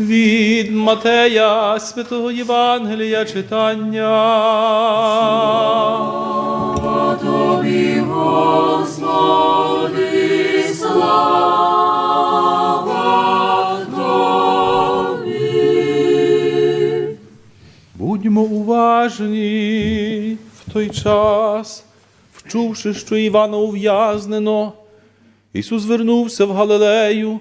Від Матея Святого Євангелія читання. Тобі, Господи, слава Тобі. Будьмо уважні в той час, вчувши, що Івана ув'язнено, Ісус вернувся в Галилею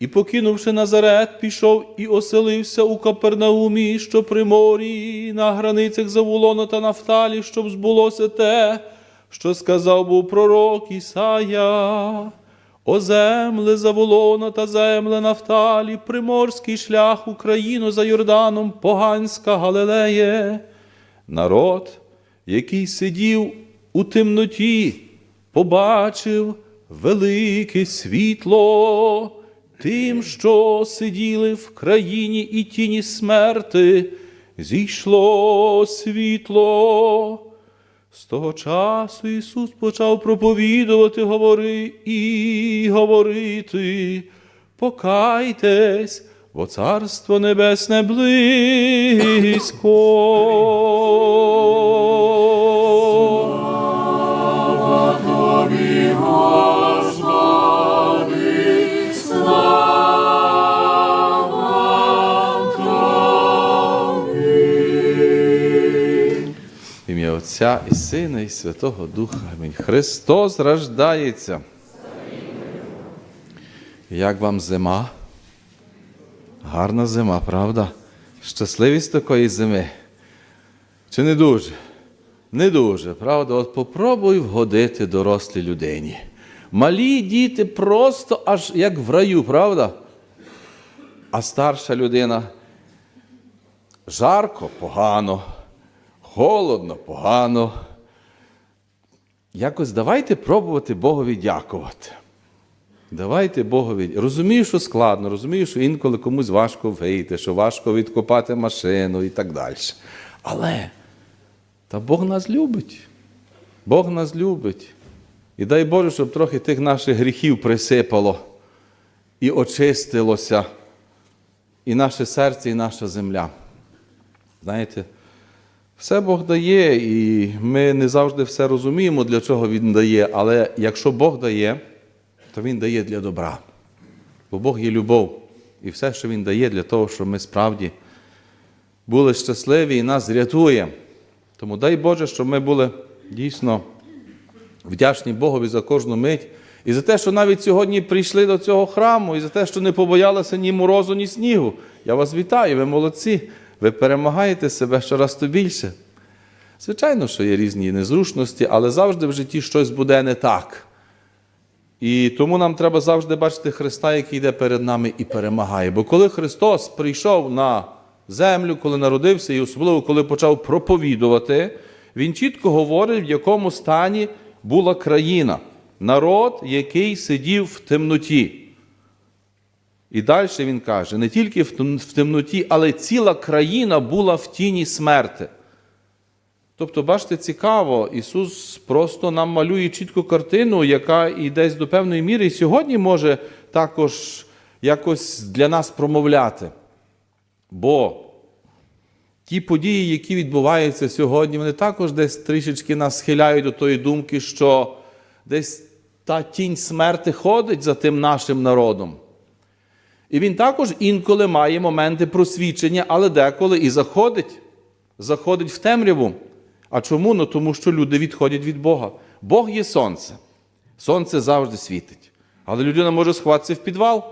і, покинувши Назарет, пішов і оселився у Капернаумі, що при морі, на границях Завулона та Нафталі, щоб збулося те, що сказав був пророк Ісая. О земле Заволона та земле Нафталі, приморський шлях Україну за Йорданом, поганська Галилеє. Народ, який сидів у темноті, побачив велике світло. Тим, що сиділи в країні і тіні смерти, зійшло світло. З того часу Ісус почав проповідувати, говори і говорити, покайтесь, бо Царство Небесне близько. Отця і Сина, і Святого Духа. Амінь. Христос рождається. Як вам зима? Гарна зима, правда? Щасливість такої зими. Чи не дуже? Не дуже, правда? От попробуй вгодити дорослій людині. Малі діти просто аж як в раю, правда? А старша людина жарко, погано, холодно, погано. Якось давайте пробувати Богові дякувати. Давайте Богові. Розумію, що складно, розумію, що інколи комусь важко вийти, що важко відкопати машину і так далі. Але та Бог нас любить. Бог нас любить. І дай Боже, щоб трохи тих наших гріхів присипало і очистилося, і наше серце, і наша земля. Знаєте, все Бог дає, і ми не завжди все розуміємо, для чого Він дає, але якщо Бог дає, то Він дає для добра. Бо Бог є любов. І все, що Він дає для того, щоб ми справді були щасливі і нас рятує. Тому дай Боже, щоб ми були дійсно вдячні Богові за кожну мить. І за те, що навіть сьогодні прийшли до цього храму, і за те, що не побоялися ні морозу, ні снігу. Я вас вітаю, ви молодці, ви перемагаєте себе щораз то більше. Звичайно, що є різні незручності, але завжди в житті щось буде не так. І тому нам треба завжди бачити Христа, який йде перед нами і перемагає. Бо коли Христос прийшов на землю, коли народився, і особливо коли почав проповідувати, Він чітко говорить, в якому стані була країна, народ, який сидів в темноті. І далі він каже: не тільки в темноті, але ціла країна була в тіні смерти. Тобто, бачите, цікаво, Ісус просто нам малює чітку картину, яка і десь до певної міри і сьогодні може також якось для нас промовляти. Бо ті події, які відбуваються сьогодні, вони також десь трішечки нас схиляють до тої думки, що десь та тінь смерти ходить за тим нашим народом. І він також інколи має моменти просвічення, але деколи і заходить, заходить в темряву. А чому? Ну тому що люди відходять від Бога. Бог є сонце. Сонце завжди світить. Але людина може сховатися в підвал,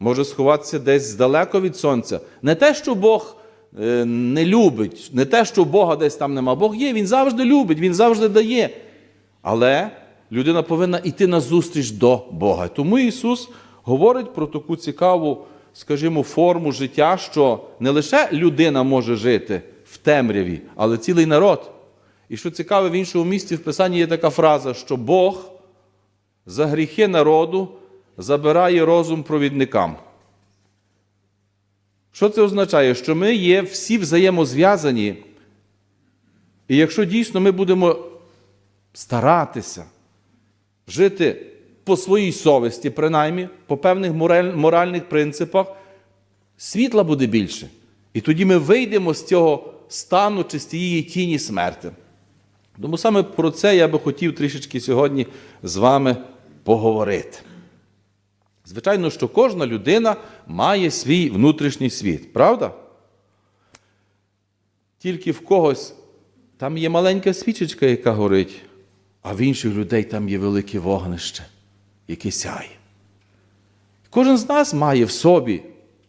може сховатися десь здалеко від сонця. Не те, що Бог е, не любить, не те, що Бога десь там нема. Бог є, Він завжди любить, Він завжди дає. Але людина повинна йти на зустріч до Бога. Тому Ісус говорить про таку цікаву, скажімо, форму життя, що не лише людина може жити в темряві, але цілий народ. І що цікаве, в іншому місці в Писанні є така фраза, що Бог за гріхи народу забирає розум провідникам. Що це означає? Що ми є всі взаємозв'язані. І якщо дійсно ми будемо старатися жити по своїй совісті, принаймні, по певних моральних принципах, світла буде більше. І тоді ми вийдемо з цього стану чи з цієї тіні смерти. Тому саме про це я би хотів трішечки сьогодні з вами поговорити. Звичайно, що кожна людина має свій внутрішній світ, правда? Тільки в когось там є маленька свічечка, яка горить, а в інших людей там є велике вогнище, яке сяє. Кожен з нас має в собі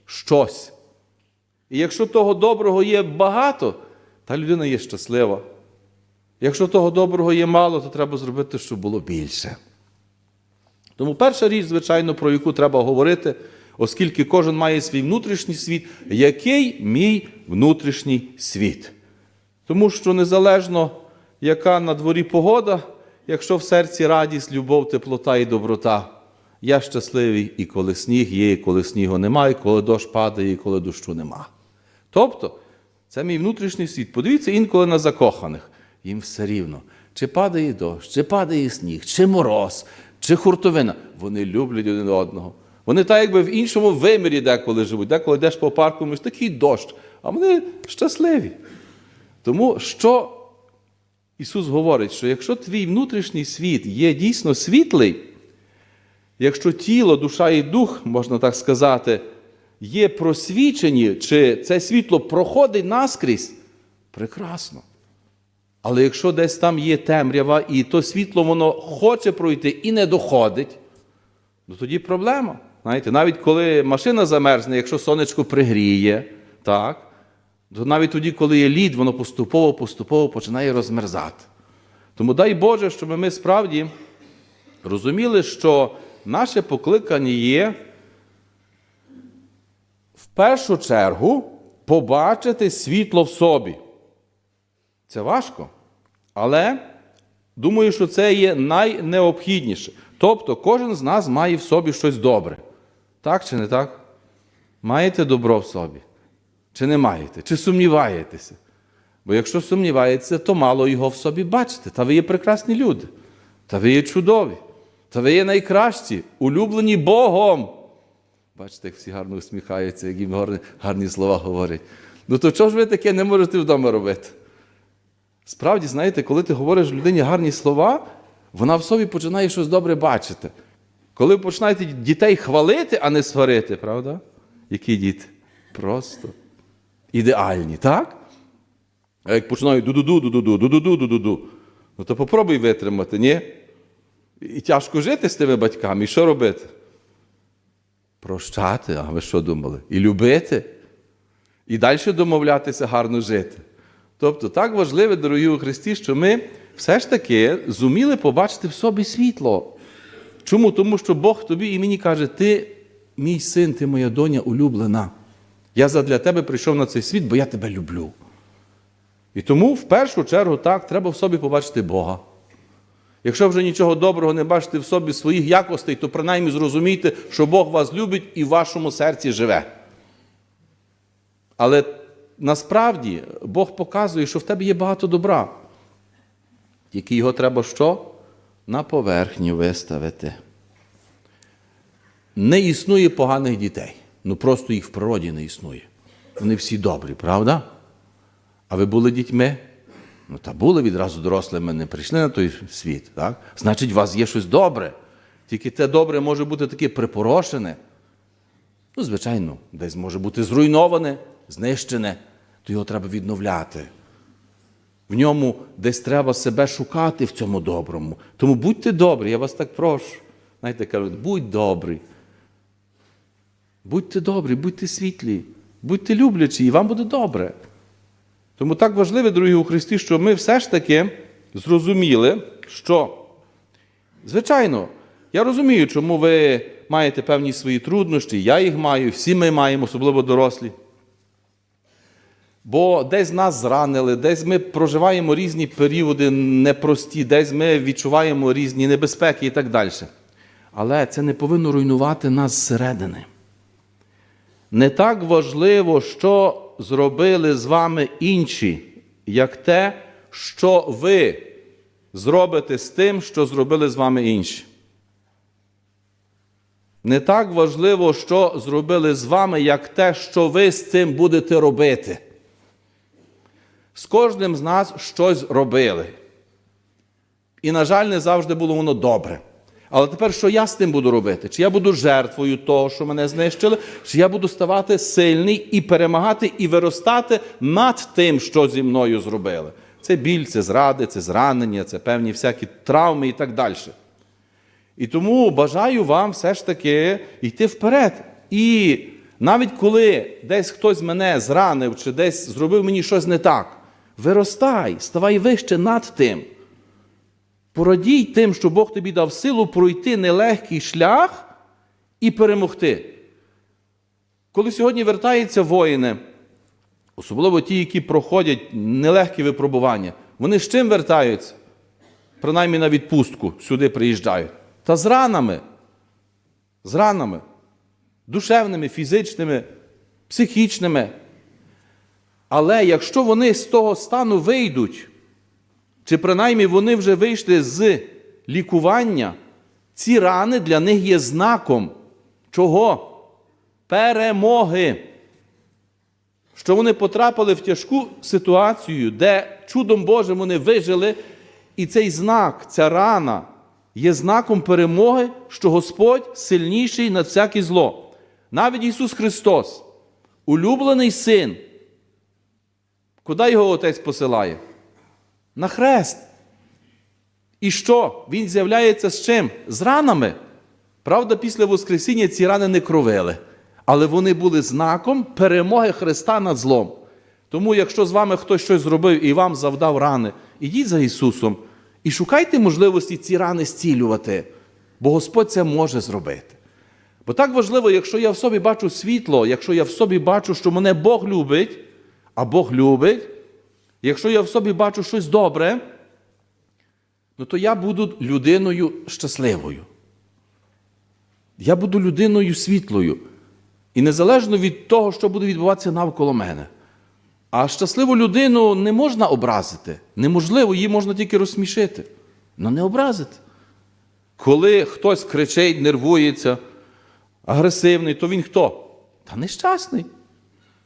щось. І якщо того доброго є багато, та людина є щаслива. Якщо того доброго є мало, то треба зробити, щоб було більше. Тому перша річ, звичайно, про яку треба говорити, оскільки кожен має свій внутрішній світ, який мій внутрішній світ. Тому що незалежно, яка на дворі погода, якщо в серці радість, любов, теплота і доброта, я щасливий і коли сніг є, і коли снігу немає, і коли дощ падає, і коли дощу нема. Тобто, це мій внутрішній світ. Подивіться інколи на закоханих. Їм все рівно. Чи падає дощ, чи падає сніг, чи мороз, чи хуртовина. Вони люблять один одного. Вони так, якби в іншому вимірі деколи живуть, деколи йдеш по парку, між такий дощ, а вони щасливі. Тому що Ісус говорить, що якщо твій внутрішній світ є дійсно світлий, якщо тіло, душа і дух, можна так сказати, є просвічені, чи це світло проходить наскрізь, прекрасно. Але якщо десь там є темрява, і то світло воно хоче пройти і не доходить, ну тоді проблема. Знаєте, навіть коли машина замерзне, якщо сонечко пригріє, так, то навіть тоді, коли є лід, воно поступово-поступово починає розмерзати. Тому дай Боже, щоб ми справді розуміли, що наше покликання є в першу чергу побачити світло в собі. Це важко, але думаю, що це є найнеобхідніше. Тобто, кожен з нас має в собі щось добре. Так чи не так? Маєте добро в собі? Чи не маєте? Чи сумніваєтеся? Бо якщо сумніваєтеся, то мало його в собі бачите. Та ви є прекрасні люди, та ви є чудові, та ви є найкращі, улюблені Богом. Бачите, як всі гарно усміхаються, як їм гарні, гарні слова говорять. Ну то чого ж ви таке не можете вдома робити? Справді, знаєте, коли ти говориш людині гарні слова, вона в собі починає щось добре бачити. Коли починаєте дітей хвалити, а не сварити, правда? Які діти? Просто ідеальні, так? А як починають ду-ду-ду, ду-ду-ду, ду-ду-ду, ду-ду-ду, ну то попробуй витримати, ні? І тяжко жити з тими батьками, і що робити? Прощати, а ви що думали? І любити, і далі домовлятися гарно жити. Тобто так важливо, дорогі у Христі, що ми все ж таки зуміли побачити в собі світло. Чому? Тому що Бог тобі і мені каже, ти мій син, ти моя доня улюблена. Я задля тебе прийшов на цей світ, бо я тебе люблю. І тому в першу чергу так, треба в собі побачити Бога. Якщо вже нічого доброго не бачите в собі своїх якостей, то принаймні зрозумійте, що Бог вас любить і в вашому серці живе. Але насправді Бог показує, що в тебе є багато добра, тільки його треба що? На поверхню виставити. Не існує поганих дітей. Ну просто їх в природі не існує. Вони всі добрі, правда? А ви були дітьми? Ну, та були відразу дорослими, не прийшли на той світ. Так? Значить, у вас є щось добре. Тільки те добре може бути таке припорошене. Ну, звичайно, десь може бути зруйноване, знищене, то його треба відновляти. В ньому десь треба себе шукати в цьому доброму. Тому будьте добрі, я вас так прошу. Знаєте, кажуть, будь добрий. Будьте добрі, будьте світлі, будьте люблячі, і вам буде добре. Тому так важливо, дорогі у Христі, що ми все ж таки зрозуміли, що, звичайно, я розумію, чому ви маєте певні свої труднощі, я їх маю, всі ми маємо, особливо дорослі. Бо десь нас зранили, десь ми проживаємо різні періоди непрості, десь ми відчуваємо різні небезпеки і так далі. Але це не повинно руйнувати нас зсередини. Не так важливо, що зробили з вами інші, як те, що ви зробите з тим, що зробили з вами інші. Не так важливо, що зробили з вами, як те, що ви з цим будете робити. З кожним з нас щось робили. І, на жаль, не завжди було воно добре. Але тепер що я з тим буду робити? Чи я буду жертвою того, що мене знищили, чи я буду ставати сильний і перемагати, і виростати над тим, що зі мною зробили? Це біль, це зради, це зранення, це певні всякі травми і так далі. І тому бажаю вам все ж таки йти вперед. І навіть коли десь хтось мене зранив чи десь зробив мені щось не так, виростай, ставай вище над тим. Порадій тим, що Бог тобі дав силу пройти нелегкий шлях і перемогти. Коли сьогодні вертаються воїни, особливо ті, які проходять нелегкі випробування, вони з чим вертаються? Принаймні на відпустку сюди приїжджають. Та з ранами. З ранами. Душевними, фізичними, психічними. Але якщо вони з того стану вийдуть, чи принаймні вони вже вийшли з лікування, ці рани для них є знаком чого? Перемоги. Що вони потрапили в тяжку ситуацію, де чудом Божим вони вижили, і цей знак, ця рана є знаком перемоги, що Господь сильніший над всяке зло. Навіть Ісус Христос, улюблений син, куди його Отець посилає? На хрест. І що? Він з'являється з чим? З ранами. Правда, після Воскресіння ці рани не кровили, але вони були знаком перемоги Христа над злом. Тому, якщо з вами хтось щось зробив і вам завдав рани, ідіть за Ісусом і шукайте можливості ці рани зцілювати, бо Господь це може зробити. Бо так важливо, якщо я в собі бачу світло, якщо я в собі бачу, що мене Бог любить, а Бог любить, якщо я в собі бачу щось добре, ну то я буду людиною щасливою. Я буду людиною світлою. І незалежно від того, що буде відбуватися навколо мене. А щасливу людину не можна образити. Неможливо, її можна тільки розсмішити, але не образити. Коли хтось кричить, нервується, агресивний, то він хто? Та нещасний.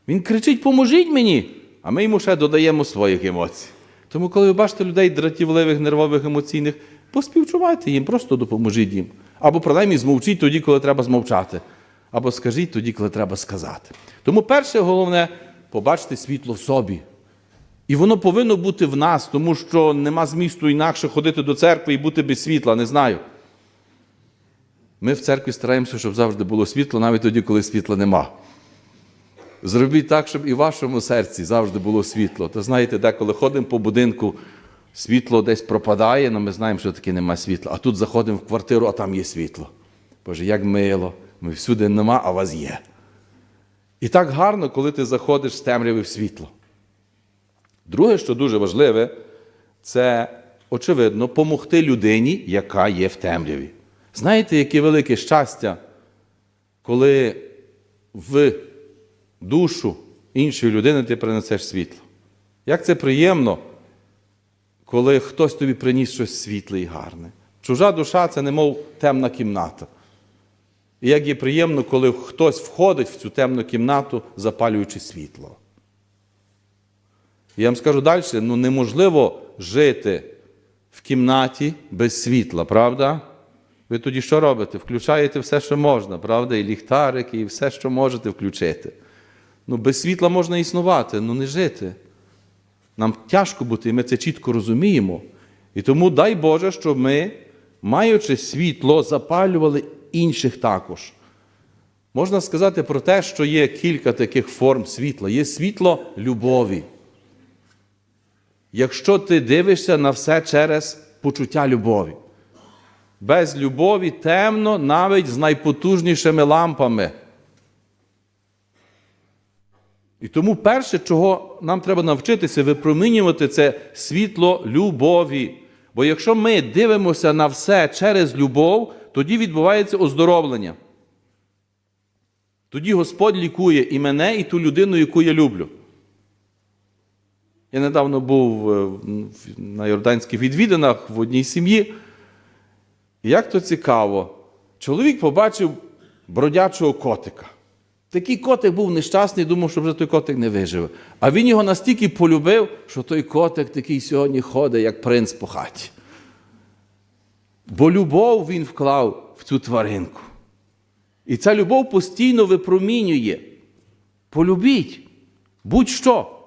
Він кричить, поможіть мені, а ми йому ще додаємо своїх емоцій. Тому, коли ви бачите людей дратівливих, нервових, емоційних, поспівчувайте їм, просто допоможіть їм. Або принаймні змовчіть тоді, коли треба змовчати. Або скажіть тоді, коли треба сказати. Тому перше головне побачити світло в собі. І воно повинно бути в нас, тому що нема змісту інакше ходити до церкви і бути без світла, не знаю. Ми в церкві стараємося, щоб завжди було світло, навіть тоді, коли світла нема. Зробіть так, щоб і в вашому серці завжди було світло. То знаєте, деколи ходимо по будинку, світло десь пропадає, але ми знаємо, що таке немає світла. А тут заходимо в квартиру, а там є світло. Боже, як мило, ми всюди нема, а вас є. І так гарно, коли ти заходиш з темряви в світло. Друге, що дуже важливе, це, очевидно, помогти людині, яка є в темряві. Знаєте, яке велике щастя, коли в душу іншої людини ти принесеш світло. Як це приємно, коли хтось тобі приніс щось світле і гарне. Чужа душа це немов темна кімната. І як є приємно, коли хтось входить в цю темну кімнату, запалюючи світло. Я вам скажу далі: ну неможливо жити в кімнаті без світла, правда? Ви тоді що робите? Включаєте все, що можна, правда? І ліхтарики, і все, що можете включити. Ну, без світла можна існувати, ну не жити. Нам тяжко бути, і ми це чітко розуміємо. І тому дай Боже, щоб ми, маючи світло, запалювали інших також. Можна сказати про те, що є кілька таких форм світла. Є світло любові. Якщо ти дивишся на все через почуття любові. Без любові темно навіть з найпотужнішими лампами. І тому перше, чого нам треба навчитися, випромінювати це світло любові. Бо якщо ми дивимося на все через любов, тоді відбувається оздоровлення. Тоді Господь лікує і мене, і ту людину, яку я люблю. Я недавно був е, на Йорданських відвідинах в одній сім'ї. І як то цікаво, чоловік побачив бродячого котика. Такий котик був нещасний, думав, що вже той котик не виживе. А він його настільки полюбив, що той котик такий сьогодні ходить, як принц по хаті. Бо любов він вклав в цю тваринку. І ця любов постійно випромінює. Полюбіть будь-що,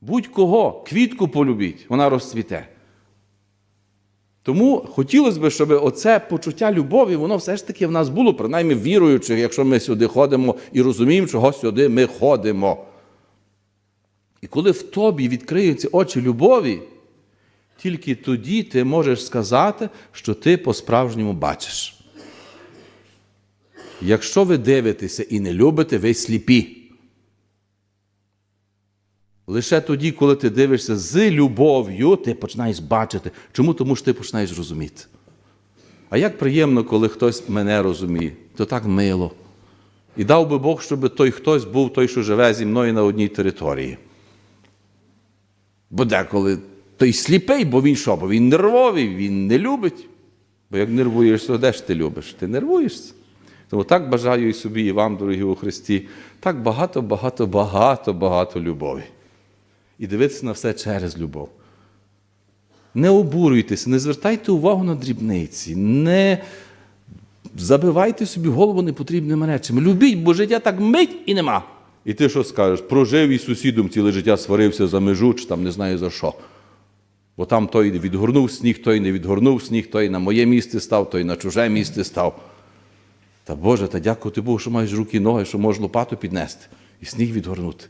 будь-кого, квітку полюбіть, вона розцвіте. Тому хотілося б, щоб оце почуття любові, воно все ж таки в нас було, принаймні віруючих, якщо ми сюди ходимо і розуміємо, чого сюди ми ходимо. І коли в тобі відкриються очі любові, тільки тоді ти можеш сказати, що ти по-справжньому бачиш. Якщо ви дивитеся і не любите, ви сліпі. Лише тоді, коли ти дивишся з любов'ю, ти починаєш бачити. Чому? Тому що ти починаєш розуміти. А як приємно, коли хтось мене розуміє, то так мило. І дав би Бог, щоб той хтось був той, що живе зі мною на одній території. Бо деколи той сліпий, бо він що? Бо він нервовий, він не любить. Бо як нервуєшся, де ж ти любиш? Ти нервуєшся. Тому так бажаю і собі, і вам, дорогі у Христі, так багато, багато, багато, багато любові. І дивитися на все через любов. Не обурюйтеся, не звертайте увагу на дрібниці, не забивайте собі голову непотрібними речами. Любіть, бо життя так мить і нема. І ти що скажеш? Прожив із сусідом ціле життя сварився за межу, чи там не знаю за що. Бо там той відгорнув сніг, той не відгорнув сніг, той на моє місце став, той на чуже місце став. Та Боже, та дякувати Богу, що маєш руки і ноги, що можеш лопату піднести і сніг відгорнути.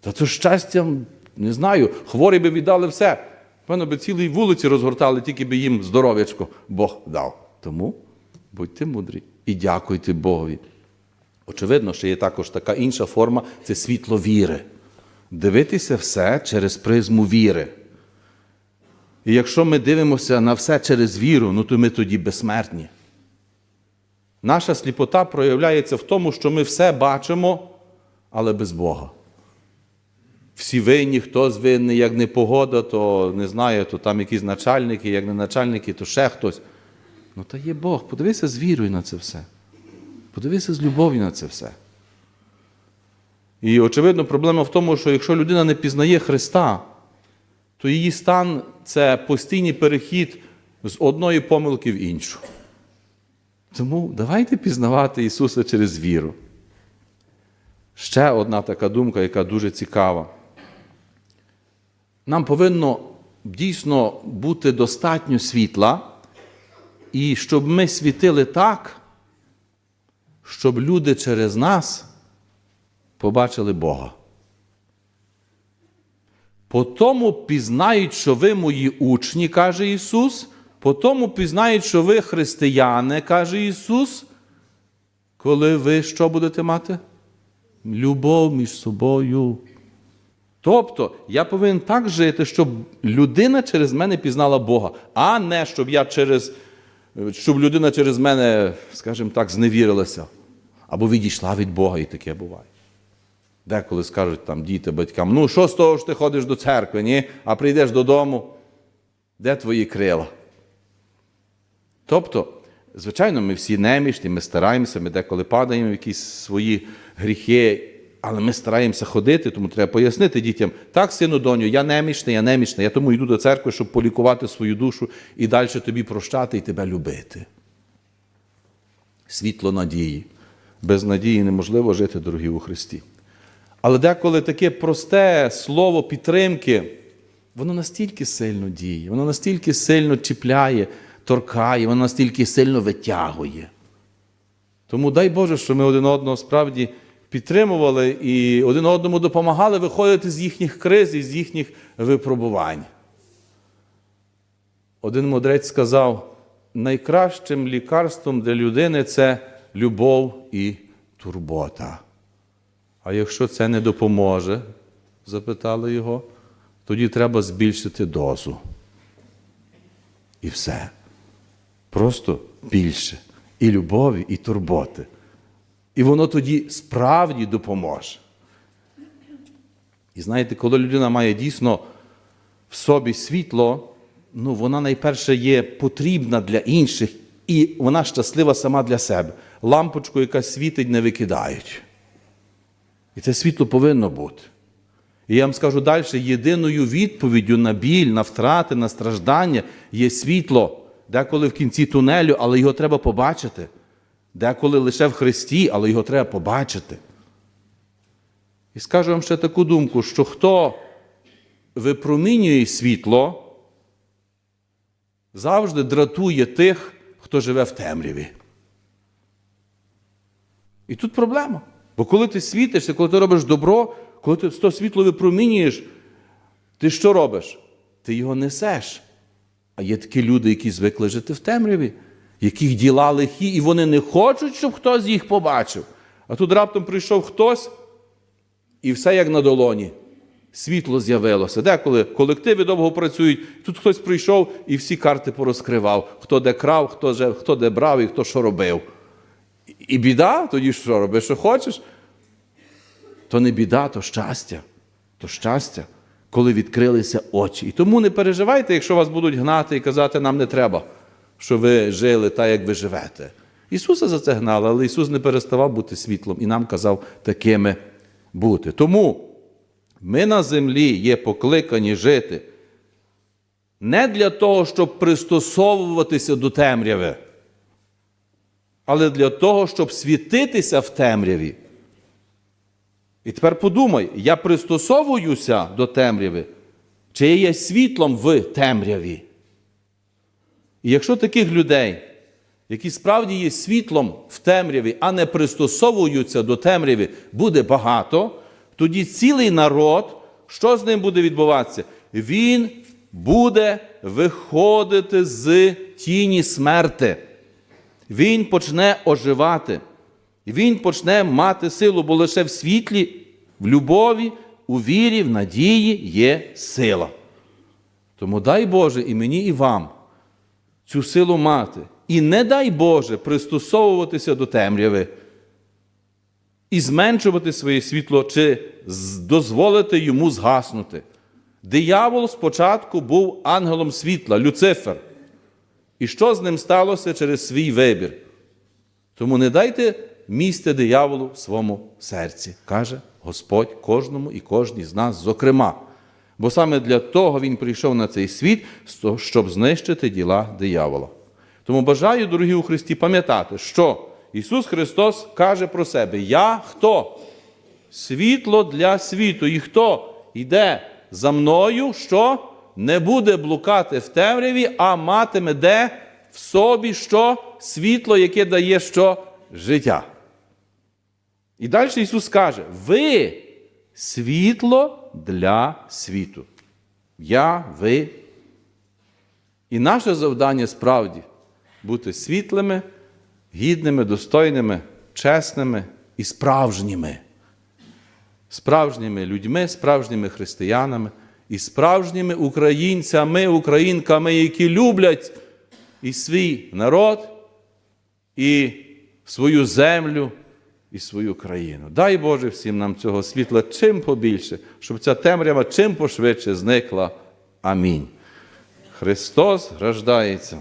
Та це щастя, не знаю, хворі би віддали все. Певно, би цілій вулиці розгортали, тільки би їм здоров'ячко Бог дав. Тому будьте мудрі і дякуйте Богові. Очевидно, що є також така інша форма це світло віри. Дивитися все через призму віри. І якщо ми дивимося на все через віру, ну то ми тоді безсмертні. Наша сліпота проявляється в тому, що ми все бачимо, але без Бога. Всі винні, хтось винний, як не погода, то не знаю, то там якісь начальники, як не начальники, то ще хтось. Ну та є Бог. Подивися з вірою на це все. Подивися з любов'ю на це все. І очевидно, проблема в тому, що якщо людина не пізнає Христа, то її стан це постійний перехід з одної помилки в іншу. Тому давайте пізнавати Ісуса через віру. Ще одна така думка, яка дуже цікава. Нам повинно дійсно бути достатньо світла, і щоб ми світили так, щоб люди через нас побачили Бога. По тому пізнають, що ви мої учні, каже Ісус, по тому пізнають, що ви християни, каже Ісус, коли ви що будете мати? Любов між собою. Тобто я повинен так жити, щоб людина через мене пізнала Бога, а не щоб я через, щоб людина через мене, скажімо так, зневірилася або відійшла від Бога, і таке буває. Деколи скажуть там діти батькам, ну що з того що ти ходиш до церкви, ні? а прийдеш додому, де твої крила? Тобто, звичайно, ми всі немічні, ми стараємося, ми деколи падаємо в якісь свої гріхи, але ми стараємося ходити, тому треба пояснити дітям, так, сину, доню, я немічний, я немічний, я тому йду до церкви, щоб полікувати свою душу і далі тобі прощати і тебе любити. Світло надії. Без надії неможливо жити, дорогі у Христі. Але деколи таке просте слово підтримки, воно настільки сильно діє, воно настільки сильно чіпляє, торкає, воно настільки сильно витягує. Тому дай Боже, що ми один одного справді підтримували і один одному допомагали виходити з їхніх криз і з їхніх випробувань. Один мудрець сказав: найкращим лікарством для людини це любов і турбота. А якщо це не допоможе, запитали його, тоді треба збільшити дозу. І все. Просто більше. І любові, і турботи. І воно тоді справді допоможе. І знаєте, коли людина має дійсно в собі світло, ну вона найперше є потрібна для інших, і вона щаслива сама для себе. лампочку, яка світить, не викидають. І це світло повинно бути. І я вам скажу далі: єдиною відповіддю на біль, на втрати, на страждання є світло, деколи в кінці тунелю, але його треба побачити. Деколи лише в Христі, але його треба побачити. І скажу вам ще таку думку, що хто випромінює світло, завжди дратує тих, хто живе в темряві. І тут проблема. Бо коли ти світишся, коли ти робиш добро, коли ти то світло випромінюєш, ти що робиш? Ти його несеш. А є такі люди, які звикли жити в темряві, яких діла лихі, і вони не хочуть, щоб хтось їх побачив. А тут раптом прийшов хтось, і все як на долоні. Світло з'явилося. Деколи колективи довго працюють, тут хтось прийшов і всі карти порозкривав, хто де крав, хто, же, хто де брав і хто що робив. І біда, тоді що робиш, що хочеш? То не біда, то щастя. То щастя, коли відкрилися очі. І тому не переживайте, якщо вас будуть гнати і казати, нам не треба, що ви жили так, як ви живете. Ісуса за це гнали, але Ісус не переставав бути світлом і нам казав такими бути. Тому ми на землі є покликані жити не для того, щоб пристосовуватися до темряви але для того, щоб світитися в темряві. І тепер подумай, я пристосовуюся до темряви, чи є світлом в темряві? І якщо таких людей, які справді є світлом в темряві, а не пристосовуються до темряві, буде багато, тоді цілий народ, що з ним буде відбуватися? Він буде виходити з тіні смерти він почне оживати, він почне мати силу, бо лише в світлі, в любові, у вірі, в надії є сила. Тому дай Боже і мені, і вам цю силу мати. І не дай Боже пристосовуватися до темряви і зменшувати своє світло, чи дозволити йому згаснути. Диявол спочатку був ангелом світла, Люцифер. І що з ним сталося через свій вибір? Тому не дайте місця дияволу в своєму серці, каже Господь кожному і кожній з нас, зокрема. Бо саме для того Він прийшов на цей світ, щоб знищити діла диявола. Тому бажаю, дорогі у Христі, пам'ятати, що Ісус Христос каже про себе: Я хто? Світло для світу. І хто йде за мною, що не буде блукати в темряві, а матиме де в собі що світло, яке дає що життя. І далі Ісус каже: ви світло для світу. Я, ви. І наше завдання справді бути світлими, гідними, достойними, чесними і справжніми справжніми людьми, справжніми християнами і справжніми українцями, українками, які люблять і свій народ, і свою землю, і свою країну. Дай Боже всім нам цього світла чим побільше, щоб ця темрява чим пошвидше зникла. Амінь. Христос рождається.